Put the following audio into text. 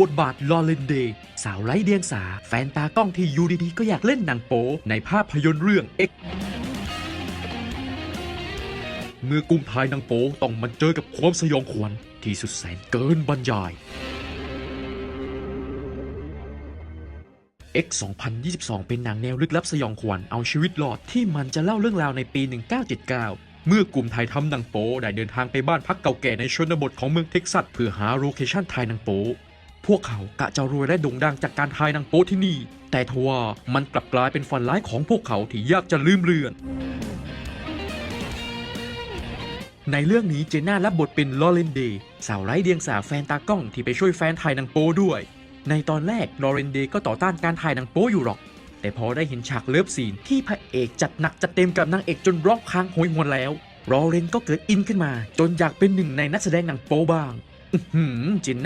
บทบาทลอเรนเดย์สาวไร้เดียงสา แฟนตากล้องที่อยู่ดีๆ ก็อยากเล่นหนังโป๊ในภาพยนตร์เรื่อง X เมื่อกุมทายหนังโป๊ต้องมาเจอกับความสยองขวัญที่สุดแสนเกินบรรยาย X 2022 เป็นหนังแนวลึกลับสยองขวัญเอาชีวิตรอดที่มันจะเล่าเรื่องราวในปี 1979เมื่อกลุ่มไทยทำหนังโป๊ได้เดินทางไปบ้านพักเก่าแก่ในชนบทของเมืองเท็กซัส เพื่อหาโลเคชั่นถ่ายหนังโป๊ พวกเขากะจะรวยและโด่งดังจากการถ่ายนังโป๊ที่นี่ แต่ทว่ามันกลับกลายเป็นฝันร้ายของพวกเขาที่ยากจะลืมเลือน ในเรื่องนี้เจน่ารับบทเป็นลอเรนเดย์สาวไร้เดียงสาแฟนตากล้องที่ไปช่วยแฟนถ่ายหนังโป๊ด้วย ในตอนแรกลอเรนเดย์ก็ต่อต้านการถ่ายหนังโป๊อยู่หรอก แต่พอได้เห็นฉากเลิฟซีนที่พระเอกจัดหนักจัดเต็มกับนางเอกจนร้องค้างโหยหวนแล้วลอเรนก็เกิดอินขึ้นมา จนอยากเป็นหนึ่งในนักแสดงหนังโป๊บ้างอื้อหือจิน